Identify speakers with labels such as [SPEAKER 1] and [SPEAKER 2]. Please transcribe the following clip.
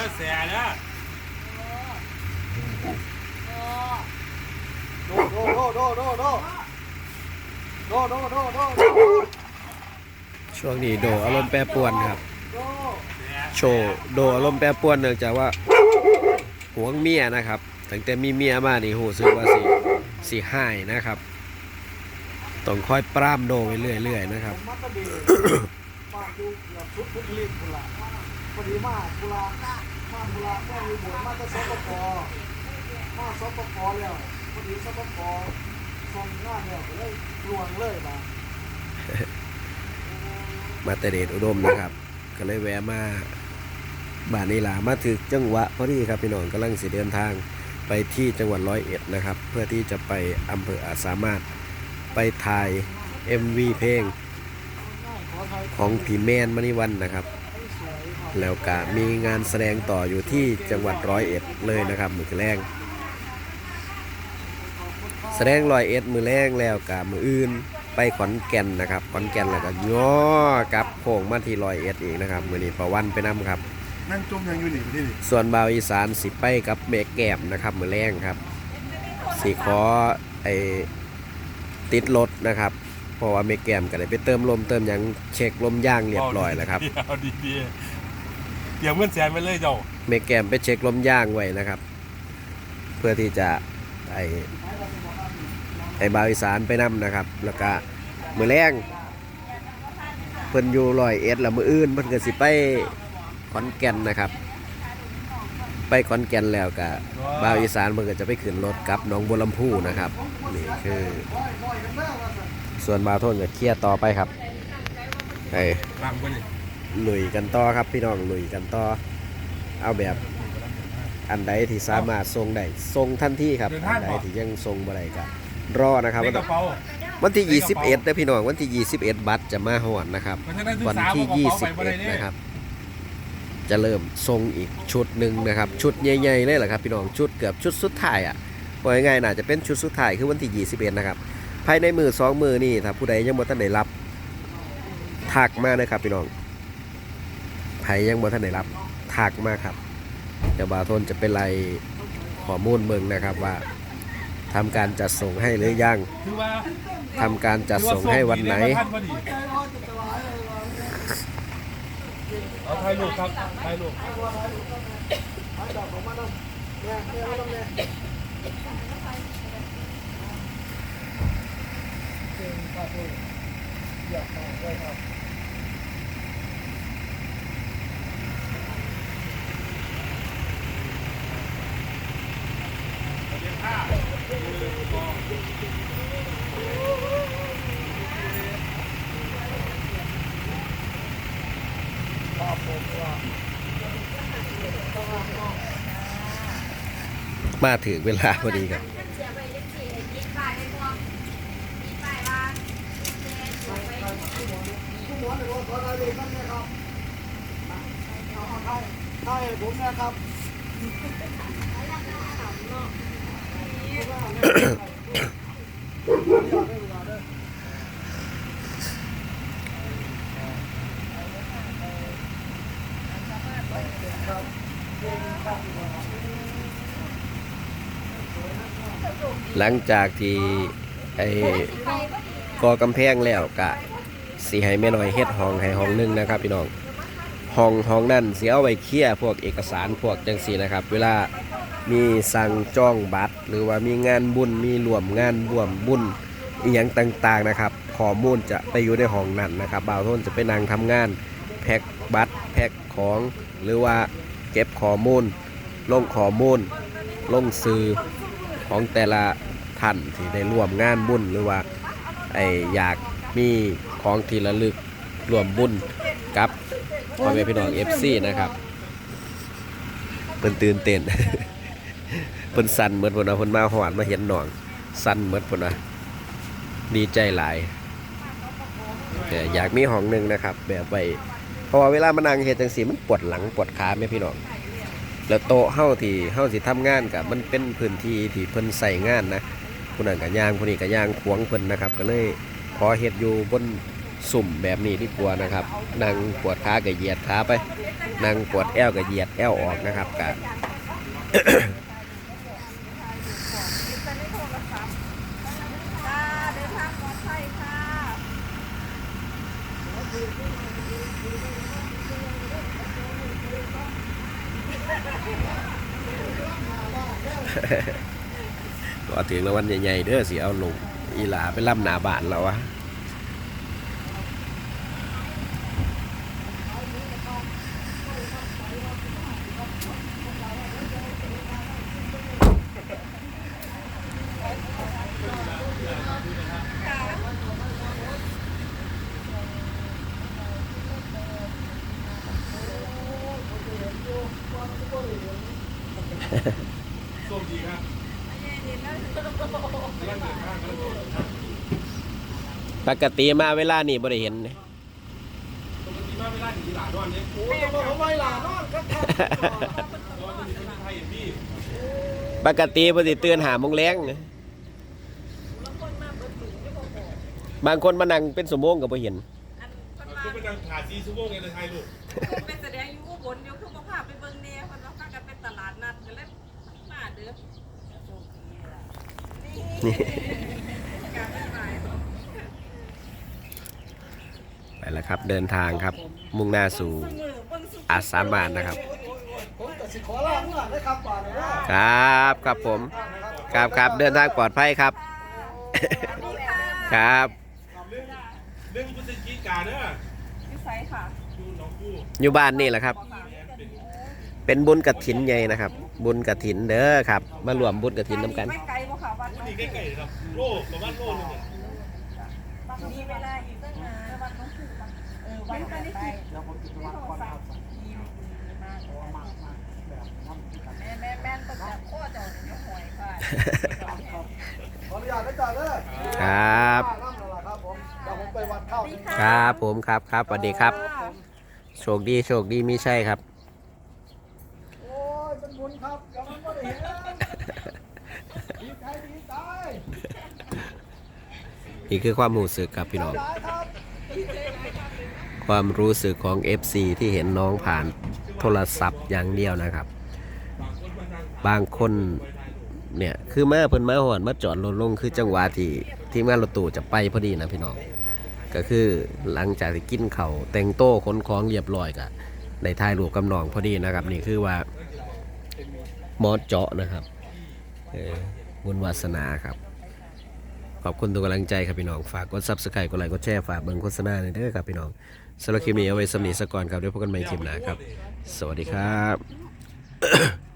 [SPEAKER 1] ด้อแสเด้อ
[SPEAKER 2] โดโดโดโดโดโดโดโดโด
[SPEAKER 3] ช่วงนี้โดอารมณ์แปรปรวนครับ
[SPEAKER 2] โช
[SPEAKER 3] ว์โดอารมณ์แปรปรวนเนื่องจากว่าหวงเมียนะครับตั้งแต่มีเมียมานี่โหสึกว่าสิสิหายนะครับต้องค่อยปรามโดไปเรื่อยๆนะครับ
[SPEAKER 2] มาดูเกือบชุดพุทธลิตกุละพอดีมากกุละ มากุละแม่มีบวชมาจะสปปมาสปปแล้วพอดีสปปส่งงานแล้วก็เลยลวงเลยบ้า
[SPEAKER 3] มาแต่เดชอุดมนะครับ ก็เลยแวะมาบ้านนี้ล่ะมาถึงจังหวะพอดีครับพี่น้องกำลังสิเดินทางไปที่จังหวัดร้อยเอ็ดนะครับ เพื่อที่จะไปอำเภออาจสามารถไปถ่าย MV เพลง
[SPEAKER 2] ขอ
[SPEAKER 3] งผีแมนมณีวันนะครับ แล้วก็มีงานแสดงต่ออยู่ที่จังหวัดร้อยเอ็ดเลยนะครับมือแรงแสดงร้อยเอ็ดมือแรงแล้วกับมืออื่นไปขอนแก่นนะครับขอนแก่นแล้วก็ย่อกลับโค้งมาที่ร้อยเอ็ดอีกนะครับมือนี้ประวันไปนํครับ
[SPEAKER 4] นั่งจมยังอยู่นี่พี่นี่
[SPEAKER 3] ส่วนบาวอีสานสิไปกับเมกแก้มนะครับมือแรงครับสีขอไอติดรถนะครับเพราะว่าเมกแก้มก็ได้ไปเติมลมเติมหยังเช็คลมย่างเรียบร้อยแล้วครับ
[SPEAKER 1] เดี๋ยวดีๆเตรียมเงินแสนไปเลยเจ้า
[SPEAKER 3] เมแกมไปเช็คลมย่างไว้นะครับ เพื่อที่จะไอไอบาวอีสานไปนํนะครับ แล้วก็มือแรงเพิ่นอยู่ลอยเอ็ดแล้วมืออื่นเพิ่นก็สิไปขอนแก่นนะครับ ไปขอนแก่นแล้วก็บาวอีสานเพิ่นก็จะไปขึ้นรถกลับหน้องบัวลำพูนะครับนี่คือ ส่วนบาวโทนก็เคลียร์ต่อไปครับไอ้
[SPEAKER 1] บังไปเลย
[SPEAKER 3] ลุยกันต่อครับพี่น้องลุยกันต่อ เอาแบบอันใดที่สามารถทรงได้ทรงทันทีครับ อันใดที่ยังทรงบ่ได้ก็รอนะครับ
[SPEAKER 1] ใน
[SPEAKER 3] วัน
[SPEAKER 1] กระเป๋า
[SPEAKER 3] วันที่ 21นะพี่น้องวันที่ 21 บัตรจะมาหอดนะครับ
[SPEAKER 1] เพราะฉะนั้น
[SPEAKER 3] วัน
[SPEAKER 1] สาว
[SPEAKER 3] ที่
[SPEAKER 1] เอากระเป๋าไปบ่ได้
[SPEAKER 3] 21
[SPEAKER 1] เนี่ย
[SPEAKER 3] นะครับ จะเริ่มทรงอีกชุดหนึ่งนะครับ ชุดใหญ่ๆเลยแหละครับ พี่น้องชุดเกือบชุดสุดท้ายอะว่าง่ายๆน่าจะเป็นชุดสุดท้ายคือวันที่ 21 นะครับ ภายในมือสองมือนี่ถ้าผู้ใดยังบ่ทันได้รับทักมานะครับพี่น้องใค รยังบ่ทันได้รับทักมากครับเดี๋ยวบาทนจะเป็นไรข้อมูลเบิ่งนะครับว่าทำการจัดส่งให้หรือยัง
[SPEAKER 1] คือว่า
[SPEAKER 3] การจัดส่งให้วันไหน
[SPEAKER 1] เอาถ่ายรูปครับถ่ายรูป
[SPEAKER 3] มาถึงเวลาพอดีครับ
[SPEAKER 2] ทุกหัวในรถขอไทยดีครับ มาถึงเวลาพอดีครับครับ
[SPEAKER 3] หลังจากที่ไอ้กอกำแพงแล้วกะสีให้แม่น้อยเฮ็ดห้องให้ห้องหนึงนะครับ พี่น้องห้องห้องนั่นเสียเอาไว้เคลียร์พวกเอกสารพวกจังสีนะครับ เวลามีสั่งจ้องบัตร หรือว่ามีงานบุญมีรวมงานบวมบุญอีหยังต่างๆนะครับข้อมูลจะไปอยู่ในห้องนั่นนะครับบ่าวโทนจะไปนั่งทำงานแพ็คบัตรแพ็คของ หรือว่าเก็บข้อมูลลงข้อมูลลงสื่อ ของแต่ละท่านที่ได้ร่วมงานบุญหรือว่าไออยากมีของที่ระลึกร่วมบุญกับพ่อแม่พี่น้อง FC นะครับเพิ่นตื่นเต้นเพิ่นสั่นเหมือนพุ่นนะเพิ่นมาหอดมาเห็นหนอง สั่นเหมือนพุ่นนะดีใจหลายแต่อยากมีห้องหนึงนะครับ แบบไว้เพราะว่าเวลามานั่งเฮ็ดจังซี่มันปวดหลังปวดขาแม่พี่น้อง แล้วโต๊ะเฮาที่เฮาสิทำงานกับมันเป็นพื้นที่ที่เพิ่นใส่งานนะผู้นั้นกับยางผู้นี้กับยางขวงเพิ่นนะครับ ก็เลยขอเฮ็ดอยู่บนสุ่มแบบนี้ดีกว่านะครับนั่งปวดขาก็เหยียดขาไปนั่งปวดแอวก็เหยียดแอวออกนะครับกับ
[SPEAKER 5] จ้าเดินทางปลอดภัยค่ะ
[SPEAKER 3] ก็ถึงแล้ววันใหญ่ๆเด้อสิเอาลงอีหลาไปล่ำหนาบานแล้ววะ
[SPEAKER 1] ส้มดีครับ
[SPEAKER 3] ปกติมาเวลานี่บ่ได้เห็นเลย
[SPEAKER 1] ปกติมาเวลาถึงหลาดอนเนี่ย
[SPEAKER 2] โอ้ยมาทำไมล่ะนอนครับท่าน
[SPEAKER 1] ดอนจะมีคนไทยเห็นพี่
[SPEAKER 3] ปกติบ่สิตื่นหามงแรงบางคนมานั่งเป็นสมงก็บ่เห็น
[SPEAKER 5] อันคนมา
[SPEAKER 1] เป็นนางขาซีซูโม่ไงเลยไทยลูก
[SPEAKER 5] เป็นแสดงอยู่อุบลอยู่คือมาพาไปเบิ่งแน่คนว่าพากันไปตลาดนัดก็เลยมาเด้อ นี่การไปไหน
[SPEAKER 3] ไปแล้วครับเดินทางครับ มุ่งหน้าสู่
[SPEAKER 5] มือเบิ่งสุ
[SPEAKER 3] อาสามานนะครับ
[SPEAKER 2] ผมแต่สิขอลาเมื่อได้ครับป่านนี้ว่า
[SPEAKER 3] ครับครับผมครับครับเดินทางปลอดภัยครับ
[SPEAKER 5] ดีค่ะ
[SPEAKER 3] ครับ
[SPEAKER 1] เรื่องเรื่องพุทธกิจการเนอะ
[SPEAKER 5] นิสัยค่ะ
[SPEAKER 1] ดูน้องกู้
[SPEAKER 3] อยู่บ้านนี่แหละครับ เป็นบุญกระถินใหญ่นะครับ บุญกระถินเด้อครับ มารวมบุญกระถินน้ำกัน
[SPEAKER 1] ตีใกล้ๆครับ โลประมาณโลนึงเนี่ย
[SPEAKER 5] มีเวลาอีกตั้งนานวัดต้องถูกเออวัดไปได้กี่
[SPEAKER 2] เดี๋ยวผมจะมาก่อนครับ
[SPEAKER 5] ดีมมาก
[SPEAKER 2] มากมากแบบน้ำ
[SPEAKER 5] แม่แม่แม่ต้องจับโคตรจะหอยค่ะ
[SPEAKER 2] ขออนุญาตนะจ๊ะเด้อ
[SPEAKER 3] ครับ
[SPEAKER 2] น้ำแล้วล่ะครับผม
[SPEAKER 3] ครับผมครับครับสวัสดีครับ โชคดีโชคดีมีใช่ครับ
[SPEAKER 2] โอ้ยเป็นบุญครับเดี๋ยวมันก็ได้เห็น
[SPEAKER 3] นี่คือความรู้สึกครับพี่น้อง ความรู้สึกของ FC ที่เห็นน้องผ่านโทรศัพท์อย่างเดียวนะครับ บางคนเนี่ยคือมาเพิ่นมาหอนมาจอดรถลงคือจังหวะที่ทีมงานรถตู้จะไปพอดีนะพี่น้อง ก็คือหลังจากที่กินเขาวแต่งโต้ขนของเรียบร้อยก็ได้ถ่ายรูปกับน้องพอดีนะครับ นี่คือว่าหมอเจาะนะครับ เออบุญวาสนาครับ ขอบคุณทุกกำลังใจครับพี่น้อง ฝากกด subscribe กดไลค์กดแชร์ฝากเบิ่งโฆษณาหน่อยเด้อครับพี่น้องสำหรับคลิปนี้เอาไว้สำนีสก่อนครับเดี๋ยวพบกันใหม่คลิปหน้าครับ สวัสดีครับ